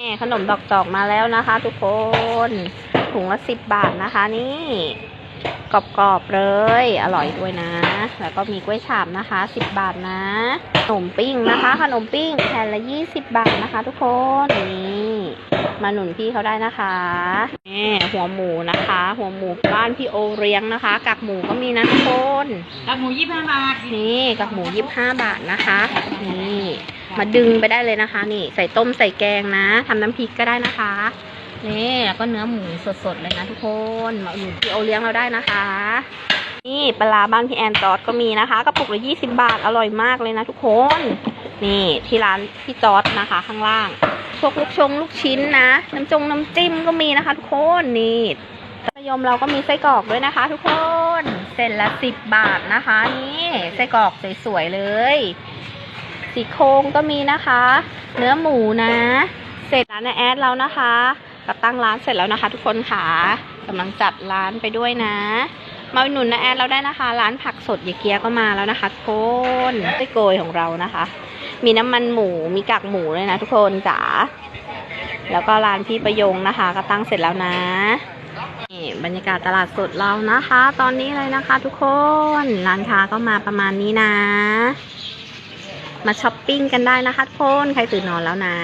นี่ขนมดอกจอกมาแล้วนะคะ ทุกคนถุงละสิบบาทนะคะ นี่กรอบๆเลย อร่อยด้วยนะ แล้วก็มีกล้วยฉาบนะคะสิบบาทนะ ขนมปิ้งนะคะ ขนมปิ้งแผ่นละยี่สิบบาทนะคะ ทุกคนนี่มาหนุนพี่เขาได้นะคะนี่หัวหมูนะคะ หัวหมูบ้านพี่โอเลี้ยงนะคะกากหมูก็มีนะทุกคนตักหมูยี่สิบห้าบาทนี่กากหมูยี่สิบห้าบาทนะคะ นี่ มาดึงไปได้เลยนะคะ นี่ใส่ต้มใส่แกงนะทำน้ำพริกก็ได้นะคะนี่แล้วก็เนื้อหมูสดๆเลยนะทุกคนมาอุดหนุนพี่โอเลี้ยงเราได้นะคะ นี่ปลาบ้านพี่แอนจอดก็มีนะคะกระปุกละยี่สิบาทอร่อยมากเลยนะทุกคน นี่ที่ร้านพี่จอดนะคะ ข้างล่างพวกลูกชงลูกชิ้นนะน้ำจงน้ำจิ้มก็มีนะคะ ทุกคนนี่มะยมเราก็มีไส้กรอกด้วยนะคะ ทุกคนเส้นละสิบบาทนะคะ นี่ไส้กรอกสวยๆเลย สีโครงก็มีนะคะ เนื้อหมูนะ เสร็จร้านแอดแล้วนะคะก็ตั้งร้านเสร็จแล้วนะคะ ทุกคนค่ะกำลังจัดร้านไปด้วยนะ มาหนุนนะแอดเราได้นะคะ ร้านผักสดยายเกียก็มาแล้วนะคะทุกคนไส้โกยของเรานะคะ มีน้ำมันหมูมีกากหมูเลยนะ ทุกคนจ๋าแล้วก็ร้านพี่ประยงนะคะ ก็ตั้งเสร็จแล้วนะนี่บรรยากาศตลาดสดเรานะคะ ตอนนี้เลยนะคะ ทุกคนร้านค้าก็มาประมาณนี้นะ มาช้อปปิ้งกันได้นะคะทุกคน ใครตื่นนอนแล้วนะ